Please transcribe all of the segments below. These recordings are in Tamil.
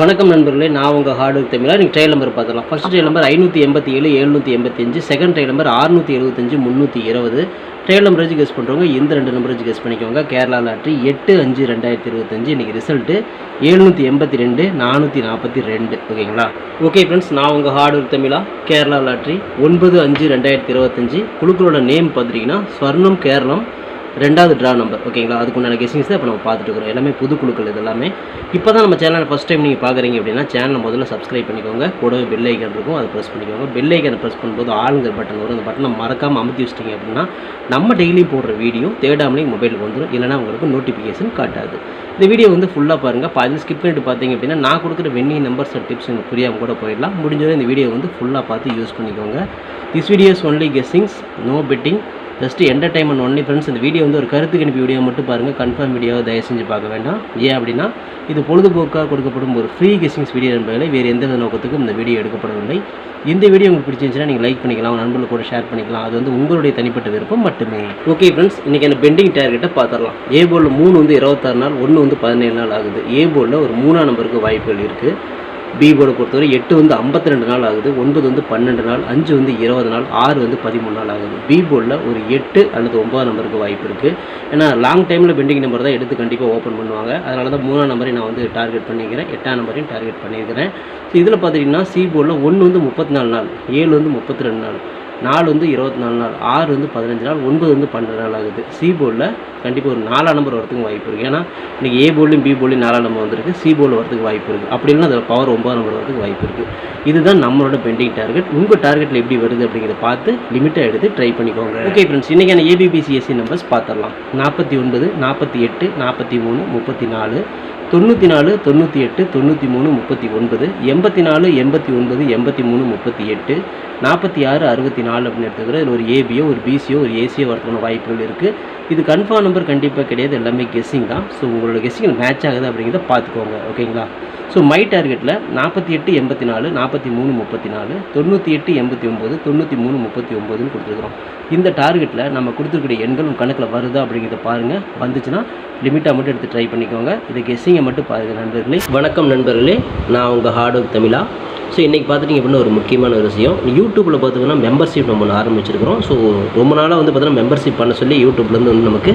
வணக்கம் நண்பர்களே நான் உங்கள் ஹார்டு தமிழா நீங்கள் ட்ரையல் நம்பர் பார்த்துக்கலாம் ஃபர்ஸ்ட் ட்ரையல் நம்பர் ஐநூற்றி எண்பத்தி ஏழு எழுநூற்றி எண்பத்தஞ்சு செகண்ட் ட்ரையல் நம்பர் அறுநூற்றி எழுபத்தஞ்சு முந்நூற்றி இருபது. ட்ரையல் நம்பர் வச்சு கெஸ் பண்ணுறவங்க இந்த ரெண்டு நம்பர் வச்சு கெஸ் பண்ணிக்கோங்க. கேரளா லாட்ரி எட்டு அஞ்சு ரெண்டாயிரத்தி இருபத்தஞ்சு. இன்றைக்கி ரிசல்ட்டு எழுநூற்றி எண்பத்தி ரெண்டு நானூற்றி நாற்பத்தி ரெண்டு. ஓகேங்களா? ஓகே ஃப்ரெண்ட்ஸ் நான் உங்கள் ஹார்டு தமிழா கேரளா லாட்ரி ஒன்பது அஞ்சு ரெண்டாயிரத்தி இருபத்தஞ்சு. குழுக்களோட நேம் பார்த்துட்டிங்கன்னா ஸ்வர்ணம் கேரளம் ரெண்டாவது ட்ரா நம்பர் ஓகேங்களா அதுக்கு உண்டான கெஸிங்ஸ் தான் இப்போ நம்ம பார்த்துட்டு இருக்கிறோம். எல்லாமே புது குழுக்கள் இது எல்லாமே இப்போ தான் நம்ம சேனலை ஃபஸ்ட் டைம் நீங்கள் பார்க்குறீங்க அப்படின்னா சேனலை முதல்ல சப்ஸ்கிரைப் பண்ணிக்கோங்க. கூடவே பெல் ஐக்கன் இருக்கும். அதை ப்ரெஸ் பண்ணிக்கோங்க. பெல் ஐக்கனை ப்ரெஸ் பண்ணும்போது ஆளுங்கிற பட்டன் வரும். அந்த பட்டனை மறக்காமல் அமுத்தி வச்சிட்டிங்க அப்படின்னா நம்ம டெய்லி போடுற வீடியோ தேடாமலே மொபைலுக்கு வந்துடும் இல்லைனா உங்களுக்கு நோட்டிஃபிகேஷன் காட்டாது. இந்த வீடியோ வந்து ஃபுல்லாக பாருங்கள் பாதி ஸ்கிப் பண்ணிட்டு பார்த்தீங்க அப்படின்னா நான் கொடுக்குற வெண்ணி நம்பர்ஸ் டிப்ஸ் உங்களுக்கு புரியாமல் கூட போயிடலாம். முடிஞ்சவரை இந்த வீடியோ வந்து ஃபுல்லாக பார்த்து யூஸ் பண்ணிக்கோங்க. This videos only guessings no betting just entertainment only friends இந்த வீடியோ வந்து ஒரு கருத்து கணிப்பு வீடியோ மட்டும் பாருங்கள் கன்ஃபார்ம் வீடியோவை தயவு செஞ்சு பார்க்க வேண்டாம். ஏன் அப்படின்னா இது பொழுதுபோக்காக கொடுக்கப்படும் ஒரு ஃப்ரீ கெஸ்டிங்ஸ் வீடியோ என்பதில் வேறு எந்த நோக்கத்துக்கும் இந்த வீடியோ எடுக்கப்படவில்லை. இந்த வீடியோ உங்களுக்கு பிடிச்சிருந்துச்சுன்னா நீங்கள் லைக் பண்ணிக்கலாம் நண்பர்கள் கூட ஷேர் பண்ணிக்கலாம். அது வந்து உங்களுடைய தனிப்பட்ட விருப்பம் மட்டுமே. ஓகே ஃப்ரெண்ட்ஸ் இன்றைக்கி அந்த பெண்டிங் டார்கெட்டை பார்த்துடலாம். ஏ போர்டில் மூணு வந்து இருபத்தாறு நாள் ஒன்று வந்து பதினேழு நாள் ஆகுது. ஏ போர்டில் ஒரு மூணாம் நம்பருக்கு வாய்ப்புகள் இருக்குது பி போர்டை பொறுத்தவரை எட்டு வந்து ஐம்பத்தி ரெண்டு நாள் ஆகுது ஒன்பது வந்து பன்னெண்டு நாள் அஞ்சு வந்து இருபது நாள் ஆறு வந்து பதிமூணு நாள் ஆகுது. பி போர்டில் ஒரு எட்டு அல்லது ஒம்பது நம்பருக்கு வாய்ப்பு இருக்குது ஏன்னா லாங் டைமில் பெண்டிங் நம்பர் தான் எடுத்து கண்டிப்பாக ஓப்பன் பண்ணுவாங்க. அதனால தான் மூணாம் நம்பரையும் நான் வந்து டார்கெட் பண்ணிக்கிறேன். எட்டாம் நம்பரையும் டார்கெட் பண்ணியிருக்கிறேன். ஸோ இதில் பார்த்தீங்கன்னா சி போர்டில் ஒன்று வந்து முப்பத்தி நாலு நாள் ஏழு வந்து முப்பத்தி ரெண்டு நாள். நாலு வந்து இருபத்தி நாலு நாள் ஆறு வந்து பதினஞ்சு நாள் ஒன்பது வந்து பன்னெண்டு நாள் ஆகுது. சி போர்டில் கண்டிப்பாக ஒரு நாலாம் நம்பர் வரதுக்கு வாய்ப்பு இருக்குது ஏன்னா இன்றைக்கி ஏ போர்டிலையும் பி போர்டிலையும் நாலாம் நம்பர் வந்திருக்கு. சி போர்டில் வரதுக்கு வாய்ப்பு இருக்குது அப்படி இல்லைன்னா அதில் பவர் ஒன்பதாம் நம்பர் வரதுக்கு வாய்ப்பு இருக்குது இதுதான் நம்மளோட பெண்டிங் டார்கெட் உங்கள் டார்கெட்டில் எப்படி வருது அப்படிங்கிறத பார்த்து லிமிட்டாக எடுத்து ட்ரை பண்ணிக்கோங்க. ஓகே ஃப்ரெண்ட்ஸ் இன்றைக்கான ஏபிபிசிஎஸ்சி நம்பர்ஸ் பார்த்துடலாம். நாற்பத்தி ஒன்பது நாற்பத்தி எட்டு நாற்பத்தி மூணு முப்பத்தி நாலு தொண்ணூற்றி நாலு தொண்ணூற்றி எட்டு தொண்ணூற்றி மூணு முப்பத்தி ஒன்பது எண்பத்தி நாலு எண்பத்தி ஒன்பது எண்பத்தி மூணு முப்பத்தி எட்டு நாற்பத்தி ஆறு அறுபத்தி நாலு அப்படின்னு எடுத்துக்கிற இதில் ஒரு ஏபியோ ஒரு பிசியோ ஒரு ஏசியோ வரதுக்கான வாய்ப்புகள் இருக்குது இது கன்ஃபார்ம் நம்பர் கண்டிப்பாக கிடையாது. எல்லாமே கெஸ்ஸிங் தான். ஸோ உங்களோட கெஸ்ஸிங் மேட்ச் ஆகுது அப்படிங்கிறத பார்த்துக்கோங்க. ஓகேங்களா ஸோ மை டார்கெட்டில் நாற்பத்தி எட்டு எண்பத்தி நாலு நாற்பத்தி மூணு முப்பத்தி நாலு தொண்ணூற்றி எட்டு எண்பத்தி ஒம்பது தொண்ணூற்றி மூணு முப்பத்தி ஒம்பதுன்னு கொடுத்துருக்குறோம். இந்த டார்கெட்டில் நம்ம கொடுத்துருக்கூடிய எண்கள் உங்கள் கணக்கில் வருதா அப்படிங்கிறத பாருங்கள் வந்துச்சுன்னா லிமிட்டாக மட்டும் எடுத்து ட்ரை பண்ணிக்கோங்க. இதை கெஸ்ஸிங்கை மட்டும் பாருங்கள் நண்பர்களே. வணக்கம் நண்பர்களே. நான் உங்கள் ஹார்ட் ஒர்க் தமிழா. ஸோ இன்றைக்கி பார்த்துட்டிங்க அப்படின்னா ஒரு முக்கியமான ஒரு விஷயம். யூடியூப்பில் பார்த்தீங்கன்னா மெம்பர்ஷிப் நம்ம ஒன்று ஆரம்பிச்சிருக்கிறோம். ஸோ ரொம்ப நாளாக வந்து பார்த்திங்கன்னா மெம்பர்ஷிப் பண்ண சொல்லி யூடியூப்லேருந்து வந்து நமக்கு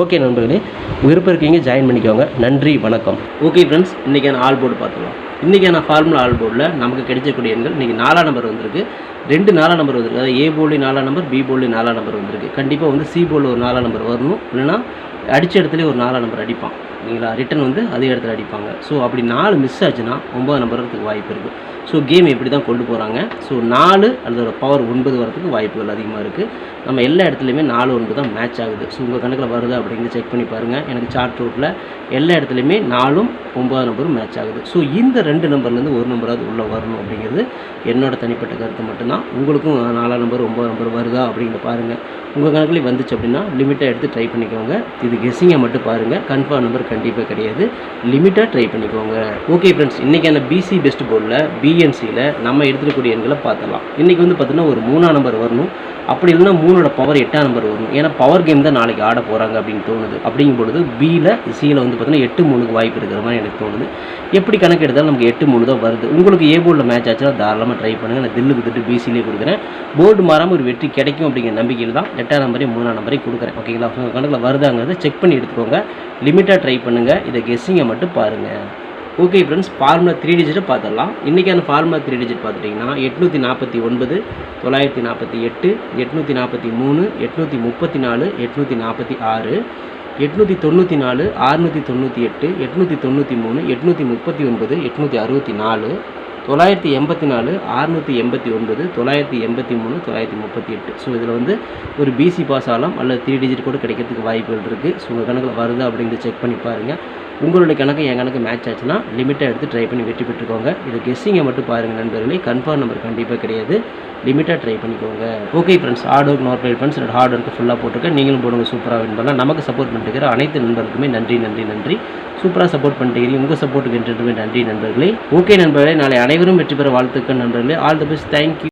ஓகே நண்பர்களே விருப்பம் இருக்கீங்க ஜாயின் பண்ணிக்கோங்க. நன்றி வணக்கம். ஓகே ஃப்ரெண்ட்ஸ் இன்றைக்கான ஆல் போர்டு பார்த்துக்கலாம். இன்றைக்கான ஃபார்முலா ஆல் போர்டில் நமக்கு கிடைக்கக்கூடிய எண்கள் இன்றைக்கி நாலாம் நம்பர் வந்திருக்கு. ரெண்டு நாலாம் நம்பர் வந்திருக்கு. அதாவது ஏ போலி நாலாம் நம்பர் பி போர்ட்லேயும் நாலாம் நம்பர் வந்திருக்கு. கண்டிப்பாக வந்து சி போல் ஒரு நாலாம் நம்பர் வரணும். இல்லைன்னா அடித்த இடத்துலேயே ஒரு நாலாம் நம்பர் அடிப்பான். இல்லைங்களா? ரிட்டன் வந்து அதே இடத்துல அடிப்பாங்க. ஸோ அப்படி நாலு மிஸ் ஆச்சுன்னா ஒம்பது நம்பர் வரதுக்கு வாய்ப்பு இருக்குது ஸோ கேம் இப்படி தான் கொண்டு போகிறாங்க ஸோ நாலு அதோட பவர் ஒன்பது வரதுக்கு வாய்ப்புகள் அதிகமாக இருக்குது நம்ம எல்லா இடத்துலையுமே நாலு ஒன்பது தான் மேட்ச் ஆகுது. ஸோ உங்கள் கணக்கில் வருதா அப்படிங்கிறது செக் பண்ணி பாருங்கள் எனக்கு சார்ட் ரூட்டில் எல்லா இடத்துலையுமே நாலும் ஒன்பதாம் நம்பரும் மேட்ச் ஆகுது. ஸோ இந்த ரெண்டு நம்பர்லேருந்து ஒரு நம்பராவது உள்ளே வரணும் அப்படிங்கிறது என்னோட தனிப்பட்ட கருத்து மட்டும்தான். உங்களுக்கும் நாலாம் நம்பர் ஒம்பது நம்பர் வருதா அப்படிங்கிற பாருங்கள் உங்கள் கணக்குலேயே வந்துச்சு அப்படின்னா லிமிட்டாக எடுத்து ட்ரை பண்ணிக்கோங்க. இது கெஸ்ஸிங்கை மட்டும் பாருங்கள் கன்ஃபார்ம் நம்பர் கண்டிப்பாக கிடையாது. லிமிட்டாக ட்ரை பண்ணிக்கோங்க. ஓகே ஃப்ரெண்ட்ஸ் இன்றைக்கான பிசி பெஸ்ட் போர்டில் பிஎன்சியில் நம்ம எடுத்துக்கூடிய எண்களை பார்த்துடலாம். இன்றைக்கி வந்து பார்த்தீங்கன்னா ஒரு மூணாம் நம்பர் வரணும். அப்படி இல்லைன்னா மூணோட பவர் எட்டாம் நம்பர் வரும் ஏன்னா பவர் கேம் தான் நாளைக்கு ஆட போகிறாங்க அப்படின்னு தோணுது. அப்படிங்கும் பொழுது பியில் சியில் வந்து பார்த்தீங்கன்னா எட்டு மூணுக்கு வாய்ப்பு இருக்கிற மாதிரி எனக்கு தோணுது. எப்படி கணக்கு எடுத்தாலும் நமக்கு எட்டு மூணு தான் வருது. உங்களுக்கு ஏ போர்டில் மேட்ச் ஆச்சுன்னா தாராளமாக ட்ரை பண்ணுங்கள் நான் தில்லுக்கு திட்டு பிசிலே கொடுக்குறேன். போர்டு மாறாமல் ஒரு வெற்றி கிடைக்கும் அப்படிங்கிற நம்பிக்கையில் தான் எட்டாம் நம்பரையும் மூணாம் நம்பரையும் கொடுக்குறேன். ஓகேங்களா கணக்கில் வருதாங்கிறத செக் பண்ணி எடுத்துக்கோங்க. லிமிட்டாக ட்ரை பண்ணுங்கள் இதை கெஸ்ஸிங்கை மட்டும் பாருங்கள் ஓகே ஃப்ரெண்ட்ஸ் ஃபார்முலா த்ரீ டிஜிட்டை பார்த்துடலாம். இன்றைக்கான ஃபார்முலா த்ரீ டிஜிட் பார்த்துட்டிங்கன்னா எட்நூற்றி நாற்பத்தி ஒன்பது தொள்ளாயிரத்தி நாற்பத்தி எட்டு எட்நூற்றி நாற்பத்தி மூணு எட்நூற்றி முப்பத்தி நாலு எட்நூற்றி நாற்பத்தி ஆறு எட்நூற்றி தொண்ணூற்றி நாலு ஆறுநூற்றி தொண்ணூற்றி எட்டு எட்நூற்றி தொண்ணூற்றி மூணு எட்நூற்றி முப்பத்தி ஒன்பது எட்நூற்றி அறுபத்தி நாலு தொள்ளாயிரத்தி எண்பத்தி நாலு அறுநூற்றி எண்பத்தி ஒன்பது தொள்ளாயிரத்தி எண்பத்தி மூணு தொள்ளாயிரத்தி முப்பத்தி எட்டு. ஸோ இதில் வந்து ஒரு பிசி பாஸ் ஆகலாம் அல்லது த்ரீ டிஜிட் கூட கிடைக்கிறதுக்கு வாய்ப்புகள் இருக்குது ஸோ உங்கள் கணக்கில் வருதா அப்படிங்கிறத செக் பண்ணி பாருங்கள் உங்களுடைய கணக்கு என் கணக்கு மேட்ச் ஆச்சுன்னா லிமிட்டாக எடுத்து ட்ரை பண்ணி வெற்றி பெற்றுக்கோங்க. இது கெஸ்ஸிங்கை மட்டும் பாருங்கள் நண்பர்களே. கன்ஃபார்ம் நம்பர் கண்டிப்பாக கிடையாது. லிமிட்டாக ட்ரை பண்ணிக்கோங்க. Okay friends hard work not right friends என்னோட ஹார்ட் ஒர்க்கு ஃபுல்லாக போட்டுருக்கேன் நீங்களும் போடுங்க சூப்பராக வின் பண்ணலாம். நமக்கு சப்போர்ட் பண்ணிட்டு அனைத்து நண்பர்களுக்குமே நன்றி நன்றி நன்றி. சூப்பராக சப்போர்ட் பண்ணிட்டு உங்கள் சப்போர்ட்டுக்கு என்றுமே நன்றி நண்பர்களே. ஓகே நண்பர்களே. நாளை அனைவரும் வெற்றி பெற வாழ்த்துக்கள் நண்பர்களே. All the best thank you